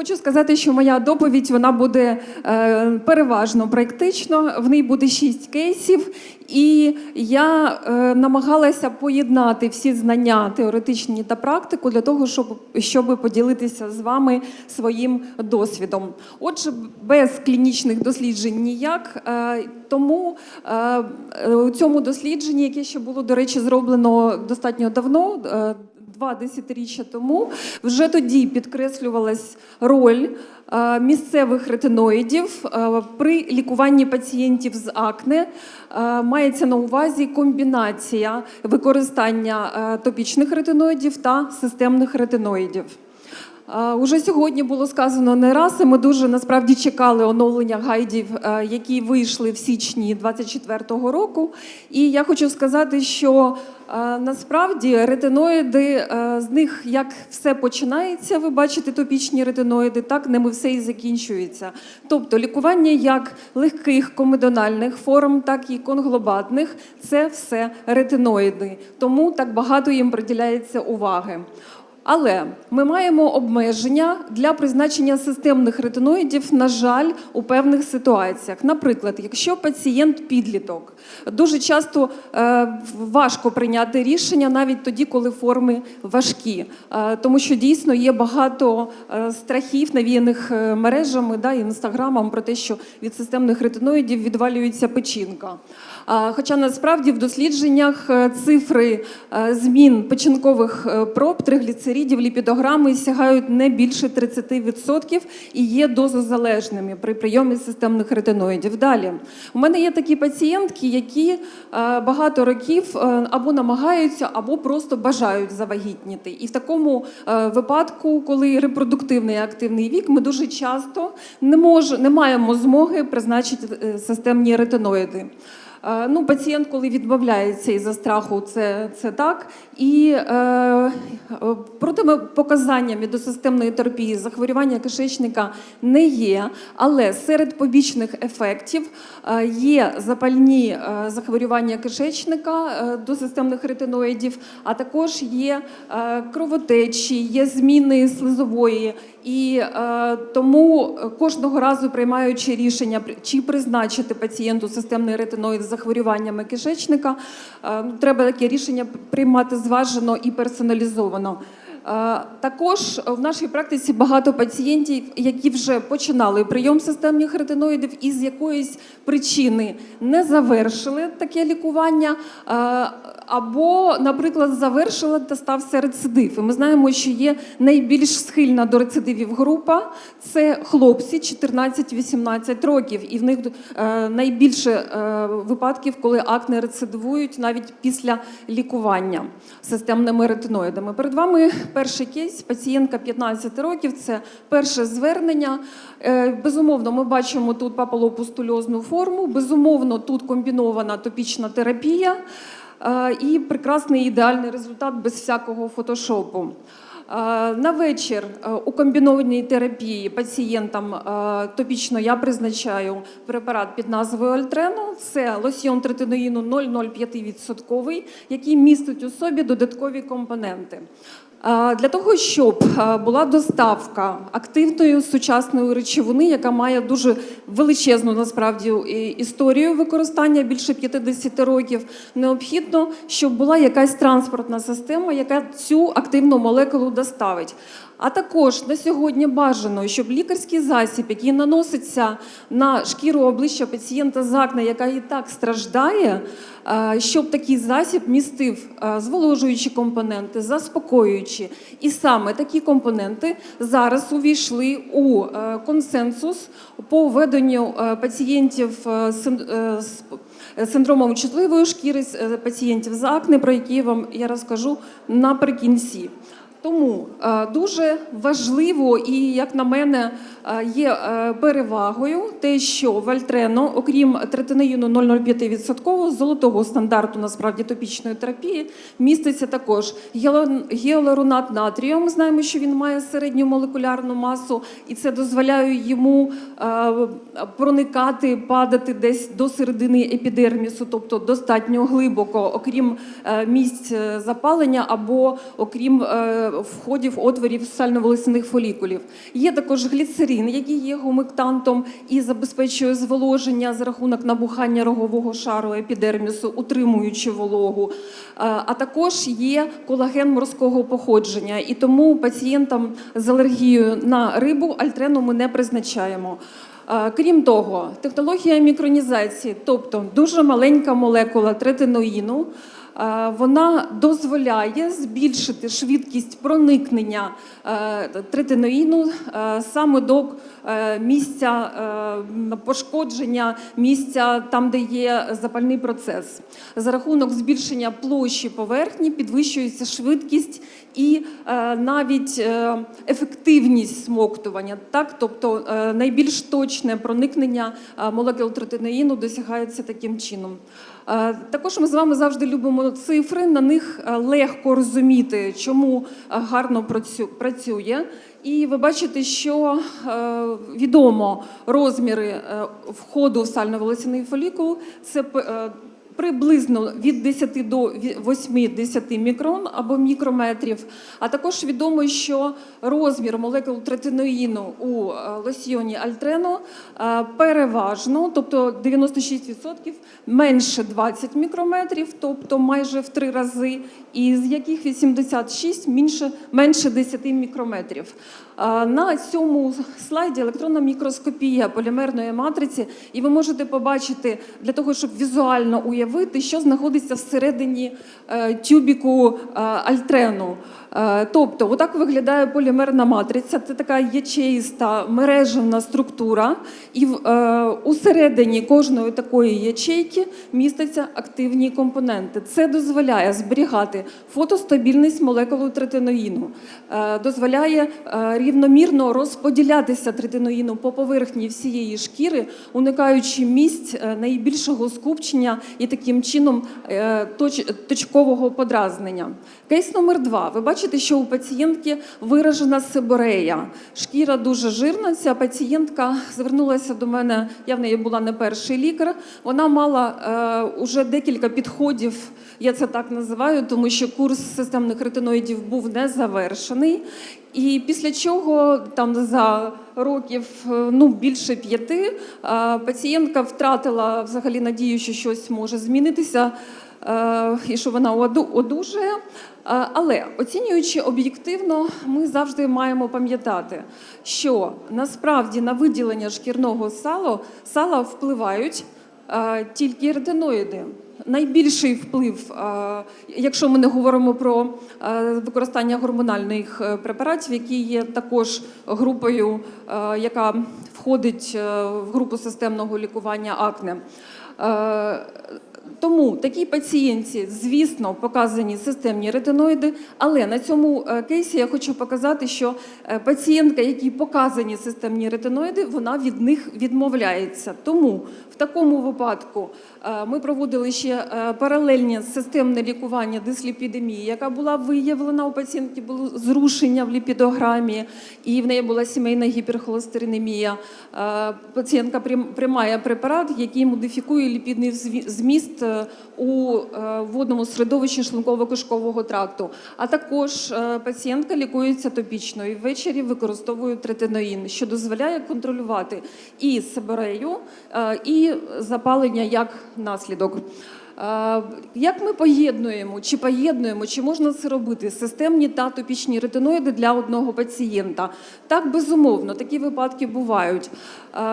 Хочу сказати, що моя доповідь вона буде е, переважно практично. В ній буде шість кейсів, і я е, намагалася поєднати всі знання теоретичні та практику для того, щоб, щоб поділитися з вами своїм досвідом. Отже, без клінічних досліджень ніяк. Е, тому е, у цьому дослідженні, яке ще було, до речі, зроблено достатньо давно. е, Два десятиріччя тому вже тоді підкреслювалась роль е, місцевих ретиноїдів е, при лікуванні пацієнтів з акне. Е, Мається на увазі комбінація використання топічних ретиноїдів та системних ретиноїдів. Уже сьогодні було сказано не раз, і ми дуже насправді чекали оновлення гайдів, е, які вийшли в січні 2024 року. І я хочу сказати, що е, насправді ретиноїди е, з них як все починається, ви бачите топічні ретиноїди, так ними все і закінчується. Тобто лікування як легких комедональних форм, так і конглобатних це все ретиноїди. Тому так багато їм приділяється уваги. Але ми маємо обмеження для призначення системних ретиноїдів, на жаль, у певних ситуаціях. Наприклад, якщо пацієнт підліток, дуже часто е, важко прийняти рішення навіть тоді, коли форми важкі, е, тому що дійсно є багато е, страхів, навіяних мережами да, інстаграмом про те, що від системних ретиноїдів відвалюється печінка. Хоча насправді в дослідженнях е, цифри е, змін печінкових е, проб, тригліцеридів, ліпідограми сягають не більше 30% і є дозозалежними при прийомі системних ретиноїдів. Далі у мене є такі пацієнтки, які багато років або намагаються, або просто бажають завагітніти. І в такому випадку, коли репродуктивний активний вік, ми дуже часто не мож, не маємо змоги призначити системні ретиноїди. Е, Ну, пацієнт, коли відмовляється із-за страху, це, це так. І е, е, протипоказаннями до системної терапії захворювання кишечника не є, але серед побічних ефектів е, є запальні захворювання кишечника до системних ретиноїдів, а також є кровотечі, є зміни слизової. І е, тому кожного разу приймаючи рішення, чи призначити пацієнту системний ретиноїд захворюваннями кишечника, е, треба таке рішення приймати зважено і персоналізовано. Е, Також в нашій практиці багато пацієнтів, які вже починали прийом системних ретиноїдів і з якоїсь причини не завершили таке лікування, е, або, наприклад, завершили та стався рецидив. І ми знаємо, що є найбільш схильна до рецидивів група це хлопці 14-18 років, і в них е, найбільше випадків, коли акне рецидивують навіть після лікування системними ретиноїдами. Перед вами перший кейс, пацієнтка 15 років. Це перше звернення. Е, Безумовно, ми бачимо тут папулопустульозну форму. Безумовно, тут комбінована топічна терапія е, і прекрасний ідеальний результат без всякого фотошопу. Е, На вечір у комбінованій терапії пацієнтам топічно я призначаю препарат під назвою Альтрено. Це лосьйон третиноїну 0,05%, який містить у собі додаткові компоненти. Для того, щоб була доставка активної сучасної речовини, яка має дуже величезну насправді історію використання більше 50 років, необхідно, щоб була якась транспортна система, яка цю активну молекулу доставить. А також на сьогодні бажано, щоб лікарський засіб, який наноситься на шкіру обличчя пацієнта з акне, яка і так страждає, е, щоб такий засіб містив е, зволожуючі компоненти, заспокоюючі. І саме такі компоненти зараз увійшли у е, консенсус по введенню е, пацієнтів з син- з синдромом чутливої шкіри, пацієнтів з акне, про які вам я розкажу наприкінці. Тому е, дуже важливо і, як на мене, е, є е, перевагою те, що в Альтрено, окрім третинаїну 0,05% золотого стандарту насправді топічної терапії, міститься також гіалуронат. Ми знаємо, що він має середню молекулярну масу, і це дозволяє йому проникати, падати десь до середини епідермісу, тобто достатньо глибоко, окрім місць запалення або окрім входів отворів сально-волосяних фолікулів. Є також гліцерин, який є гумектантом і забезпечує зволоження за рахунок набухання рогового шару епідермісу, утримуючи вологу. Е, А також є колаген морського походження, і тому пацієнтам з алергією на рибу альтрену ми не призначаємо. Е, Крім того, технологія мікронізації, тобто дуже маленька молекула третиноїну, вона дозволяє збільшити швидкість проникнення е, третиноїну е, саме до е, місця е, пошкодження, місця там, де є запальний процес. За рахунок збільшення площі поверхні підвищується швидкість і е, навіть е, ефективність смоктування. Так, тобто е, найбільш точне проникнення е, молекул третиноїну досягається таким чином. Е, Також ми з вами завжди любимо цифри. На них е, легко розуміти, чому е, гарно працює. І ви бачите, що відомо розміри входу в сально-волосяний фолікул. Це приблизно від 10 до ві- 80 мікрон або мікрометрів. А також відомо, що розмір молекул третиноїну у е, лосьйоні Альтрено е, переважно, тобто 96% менше 20 мікрометрів, тобто майже в три рази, і з яких 86 менше, менше 10 мікрометрів. Е, На цьому слайді електронна мікроскопія полімерної матриці, і ви можете побачити для того, щоб візуально уявити, що знаходиться всередині е, тюбіку е, альтрену. Е, Тобто, отак виглядає полімерна матриця. Це така ячеїста мережевна структура, і е, усередині кожної такої ячейки містяться активні компоненти. Це дозволяє зберігати фотостабільність молекули третиноїну, е, дозволяє рівномірно розподілятися третиноїну по поверхні всієї шкіри, уникаючи місць найбільшого скупчення і таким чином точкового подразнення. Кейс номер два. Ви бачите, що у пацієнтки виражена сиборея. Шкіра дуже жирна. Ця пацієнтка звернулася до мене. Я в неї була не перший лікар. Вона мала е, уже декілька підходів. Я це так називаю, тому що курс системних ретиноїдів був не завершений. І після чого там за років е, ну більше п'яти е, пацієнтка втратила взагалі надію, що щось може змінитися. Е, І що вона оду- одужає. Е, Але оцінюючи об'єктивно, ми завжди маємо пам'ятати, що насправді на виділення шкірного сала, сала впливають е, тільки ретиноїди. Найбільший вплив, якщо ми не говоримо про використання гормональних препаратів, які є також групою, яка входить в групу системного лікування акне. Тому такій пацієнтці, звісно, показані системні ретиноїди, але на цьому е, кейсі я хочу показати, що е, пацієнтка, якій показані системні ретиноїди, вона від них відмовляється. Тому в такому випадку е, ми проводили ще паралельне системне лікування дисліпідемії, яка була виявлена у пацієнтки, було зрушення в ліпідограмі, і в неї була сімейна гіперхолестеринемія. Пацієнтка прийм- приймає препарат, який модифікує ліпідний зміст у е, водному середовищі шлунково-кишкового тракту. А також е, пацієнтка лікується топічно і ввечері використовує третиноїн, що дозволяє контролювати і себорею, е, і запалення як наслідок. Як ми поєднуємо, чи поєднуємо, чи можна це робити системні та топічні ретиноїди для одного пацієнта? Так, безумовно, такі випадки бувають.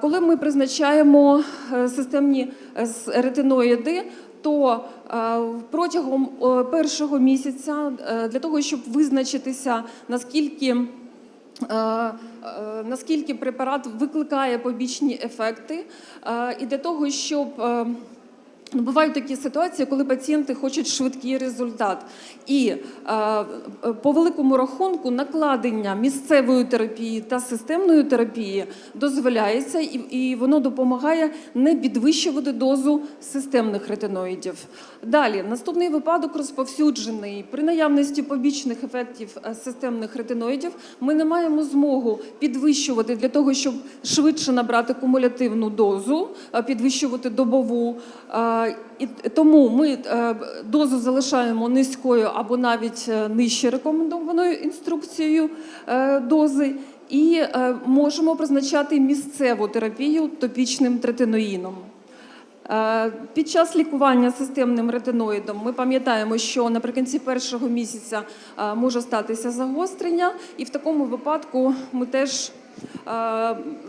Коли ми призначаємо е, системні е, ретиноїди, то е, протягом першого місяця для того, щоб визначитися наскільки наскільки препарат викликає побічні ефекти, і для того, щоб Бувають такі ситуації, коли пацієнти хочуть швидкий результат. І е, по великому рахунку накладення місцевої терапії та системної терапії дозволяється, і, і воно допомагає не підвищувати дозу системних ретиноїдів. Далі, наступний випадок розповсюджений. При наявності побічних ефектів е, системних ретиноїдів ми не маємо змогу підвищувати для того, щоб швидше набрати кумулятивну дозу, е, підвищувати добову. е, тому ми е, дозу залишаємо низькою або навіть е, нижче рекомендованою інструкцією е, дози. І можемо призначати місцеву терапію топічним третиноїном. Під час лікування системним ретиноїдом ми пам'ятаємо, що наприкінці першого місяця може статися загострення, і в такому випадку ми теж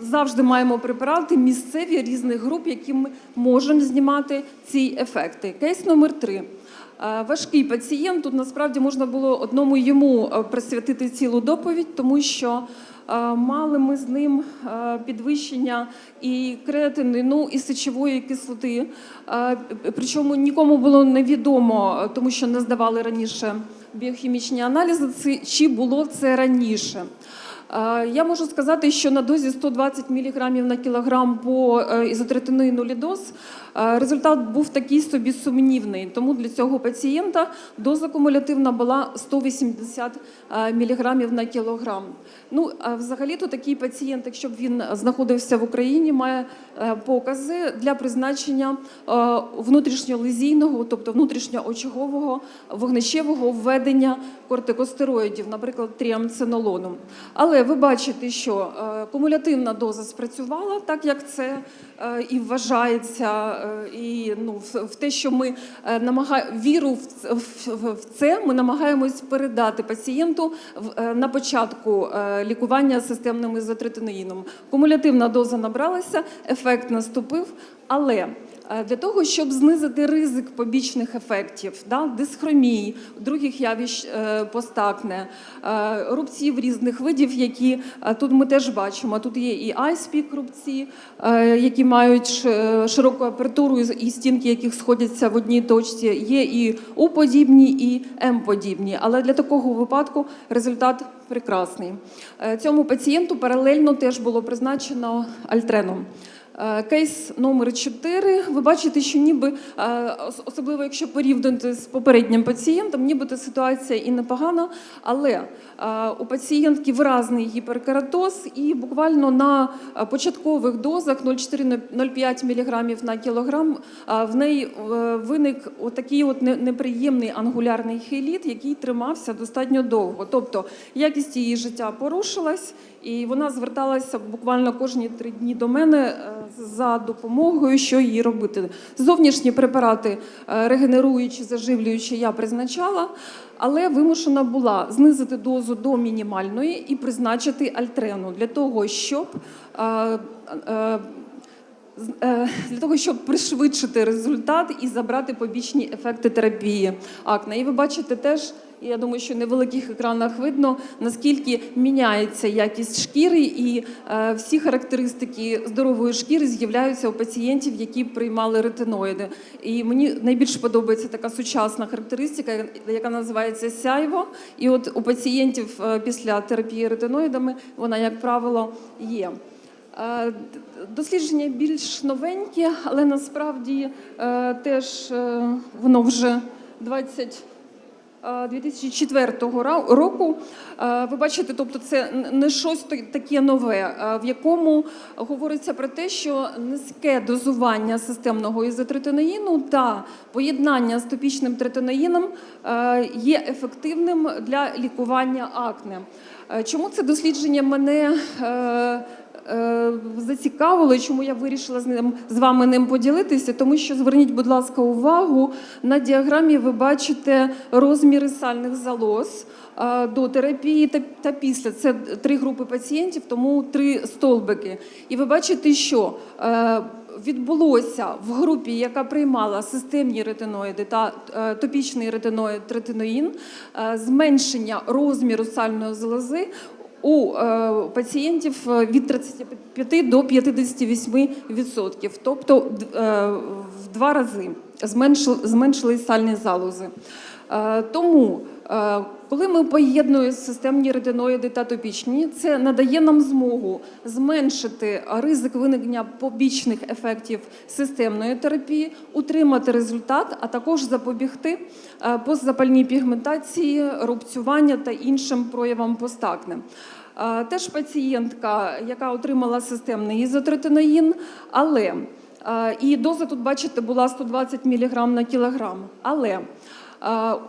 завжди маємо препарати місцеві різних груп, які ми можемо знімати ці ефекти. Кейс номер три. Е, Важкий пацієнт. Тут насправді можна було одному йому е, присвятити цілу доповідь, тому що е, мали ми з ним е, підвищення і креатинину, і сечової кислоти. Е, Причому нікому було невідомо, е, тому що не здавали раніше біохімічні аналізи, чи було це раніше. Е, Я можу сказати, що на дозі 120 мг на кілограм по е, ізотретинину лідоз е, результат був такий собі сумнівний. Тому для цього пацієнта доза кумулятивна була 180 мг на кілограм. Ну, взагалі-то такий пацієнт, якщо б він знаходився в Україні, має е, покази для призначення е, внутрішньолезійного, тобто внутрішньоочагового вогнищевого введення кортикостероїдів, наприклад, тріамцинолону. Але ви бачите, що е, кумулятивна доза спрацювала, так як це е, і вважається, е, і ну, в, те, що ми е, намага... віру в, це ми намагаємось передати пацієнту на початку лікування системним ізотретиноїном. Кумулятивна доза набралася, ефект наступив, але для того, щоб знизити ризик побічних ефектів, да, дисхромії, других явищ е, постакне, е, рубців різних видів, які е, тут ми теж бачимо. Тут є і айспік рубці, е, які мають широку апертуру і- стінки, яких сходяться в одній точці. Є і У-подібні, і М-подібні. Але для такого випадку результат прекрасний. Е, Цьому пацієнту паралельно теж було призначено альтреном. Е, Кейс номер 4. Ви бачите, що ніби, е, особливо якщо порівняти з попереднім пацієнтом, нібито ситуація і непогана, але е, у пацієнтки виразний гіперкератоз, і буквально на початкових дозах 0,4-0,5 мг на кілограм в неї виник отакий от неприємний ангулярний хейліт, який тримався достатньо довго. Тобто якість її життя порушилась, і вона зверталася буквально кожні три дні до мене е, за допомогою, що їй робити. Зовнішні препарати, е, регенеруючі, заживлюючі, я призначала, але вимушена була знизити дозу до мінімальної і призначити альтрену для того, щоб е, для того, щоб пришвидшити результат і забрати побічні ефекти терапії акне. І ви бачите теж, я думаю, що на великих екранах видно, наскільки міняється якість шкіри, і е, всі характеристики здорової шкіри з'являються у пацієнтів, які приймали ретиноїди. І мені найбільш подобається така сучасна характеристика, яка називається сяйво. І от у пацієнтів е, після терапії ретиноїдами вона, як правило, є. Е, Дослідження більш новенькі, але насправді е, теж воно вже 20. Е, 2004 ра- року Е, ви бачите, тобто це не щось таке нове, е, в якому говориться про те, що низьке дозування системного ізотретиноїну та поєднання з топічним третиноїном е, є ефективним для лікування акне. Е, Чому це дослідження мене е, е, зацікавило, і чому я вирішила з ним з вами ним поділитися, тому що зверніть, будь ласка, увагу на діаграмі. Ви бачите розміри сальних залоз е, до терапії та, та після. Це три групи пацієнтів, тому три столбики. І ви бачите, що е, відбулося в групі, яка приймала системні ретиноїди та е, топічний ретиноїд третиноїн, е, зменшення розміру сальної залози у е, пацієнтів е, від 35 до 58 відсотків, тобто е, в два рази зменшили, сальні залози. Тому, коли ми поєднуємо системні ретиноїди та топічні, це надає нам змогу зменшити ризик виникнення побічних ефектів системної терапії, утримати результат, а також запобігти е, постзапальній пігментації, рубцювання та іншим проявам постакне. Е, Теж пацієнтка, яка отримала системний ізотретиноїн, але Е, І доза тут, бачите, була 120 мг на кілограм. Але е,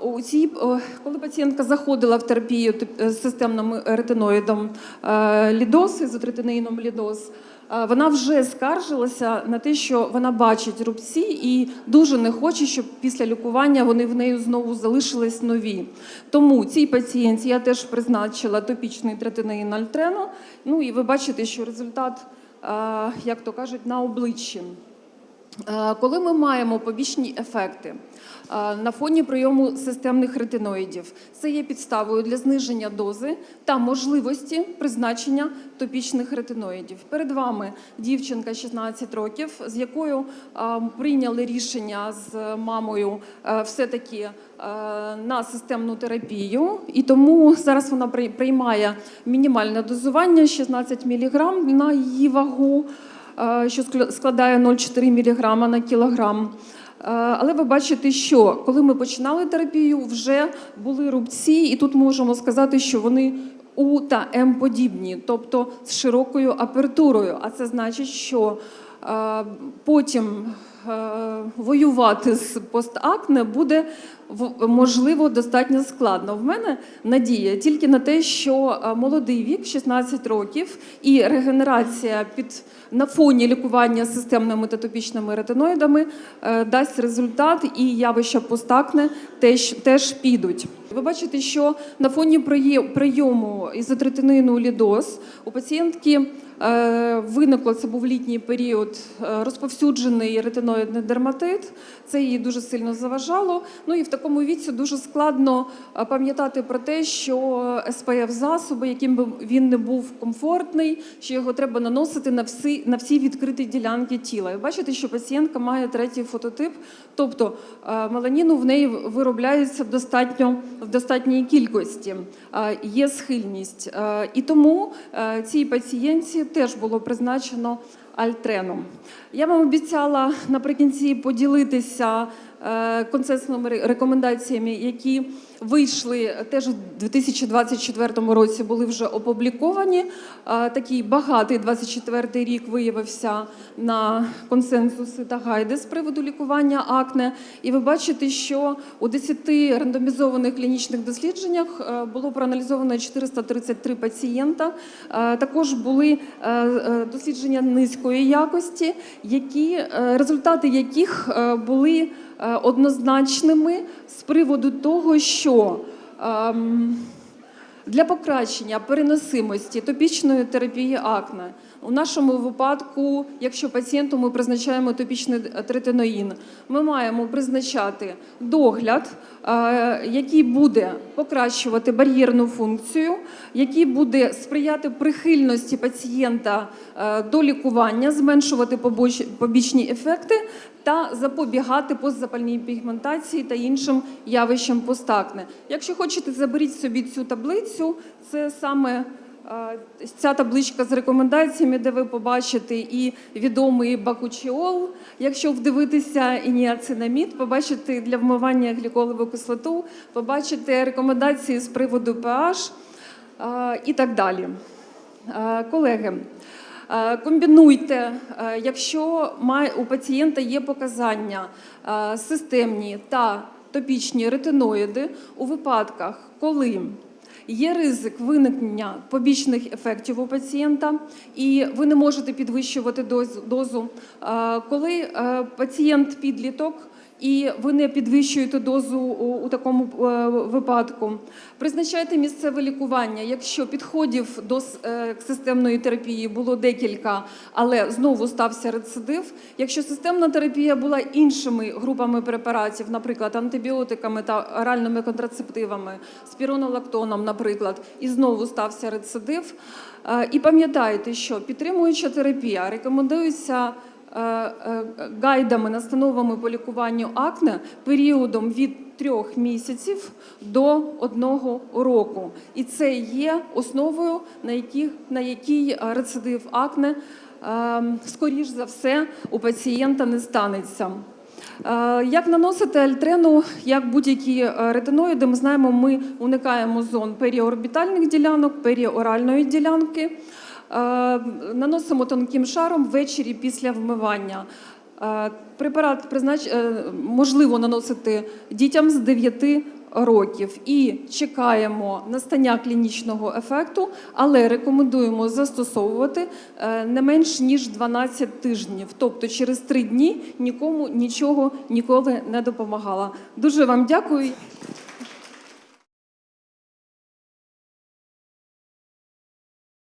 у цій, е, коли пацієнтка заходила в терапію тип- з системним ретиноїдом е, лідоз, ізотретиноїном лідоз, е, вона вже скаржилася на те, що вона бачить рубці і дуже не хоче, щоб після лікування вони в неї знову залишились нові. Тому цій пацієнтці я теж призначила топічний третиноїн альтрено. Ну і ви бачите, що результат, е, як то кажуть, на обличчі. Е, Коли ми маємо побічні ефекти е, на фоні прийому системних ретиноїдів, це є підставою для зниження дози та можливості призначення топічних ретиноїдів. Перед вами дівчинка 16 років, з якою е, прийняли рішення з мамою все-таки на системну терапію, і тому зараз вона приймає мінімальне дозування 16 мг на її вагу що складає 0,4 мг на кілограм. Е, Але ви бачите, що коли ми починали терапію, вже були рубці, і тут можемо сказати, що вони У та М подібні, тобто з широкою апертурою. А це значить, що е, потім е, воювати з постакне буде можливо достатньо складно. В мене надія тільки на те, що е, молодий вік, 16 років, і регенерація під на фоні лікування системними та топічними ретиноїдами е, дасть результат, і явища постакне теж, теж підуть. Ви бачите, що на фоні прийому ізотретинину лідоз у пацієнтки виникло, це був літній період, е, розповсюджений ретиноїдний дерматит. Це їй дуже сильно заважало. Ну і в такому віці дуже складно е, пам'ятати про те, що СПФ засоби, яким би він не був комфортний, що його треба наносити на всі, на всі відкриті ділянки тіла. І бачите, що пацієнтка має третій фототип, тобто е, меланіну в неї виробляється достатньо в достатній кількості. Е, Є схильність. Е, І тому е, цій пацієнтці теж було призначено альтреном. Я вам обіцяла наприкінці поділитися е, консенсними рекомендаціями, які вийшли теж у 2024 році, були вже опубліковані. Е, Такий багатий 24 рік виявився на консенсуси та гайди з приводу лікування акне. І ви бачите, що у 10 рандомізованих клінічних дослідженнях е, було проаналізовано 433 пацієнта. Е, Також були дослідження низької якості, які, результати яких були однозначними з приводу того, що ем, для покращення переносимості топічної терапії акне у нашому випадку, якщо пацієнту ми призначаємо топічний третиноїн, ми маємо призначати догляд, е, який буде покращувати бар'єрну функцію, який буде сприяти прихильності пацієнта е, до лікування, зменшувати побічні ефекти та запобігати постзапальній пігментації та іншим явищам постакне. Якщо хочете, заберіть собі цю таблицю. Це саме ця табличка з рекомендаціями, де ви побачите і відомий бакучіол. Якщо вдивитися і ніацинамід, побачите для вмивання гліколову кислоту, побачите рекомендації з приводу pH і так далі. Колеги, комбінуйте, якщо у пацієнта є показання системні та топічні ретиноїди у випадках, коли Є ризик виникнення побічних ефектів у пацієнта, і ви не можете підвищувати доз- дозу. Е, Коли е, пацієнт підліток і ви не підвищуєте дозу у, такому е, випадку, призначайте місцеве лікування. Якщо підходів до е, системної терапії було декілька, але знову стався рецидив. Якщо системна терапія була іншими групами препаратів, наприклад, антибіотиками та оральними контрацептивами, спіронолактоном, наприклад, і знову стався рецидив. Е, І пам'ятайте, що підтримуюча терапія рекомендується гайдами, настановами по лікуванню акне періодом від трьох місяців до одного року. І це є основою, на якій, на якій е, рецидив акне, е, скоріш за все, у пацієнта не станеться. Е, Як наносити альтрену, як будь-які е, ретиноїди, ми знаємо, ми уникаємо зон періорбітальних ділянок, періоральної ділянки. Е, Наносимо тонким шаром ввечері після вмивання. Е, Препарат признач... е, можливо наносити дітям з 9 років і чекаємо настання клінічного ефекту, але рекомендуємо застосовувати не менш ніж 12 тижнів. Тобто через 3 дні нікому нічого ніколи не допомагала. Дуже вам дякую.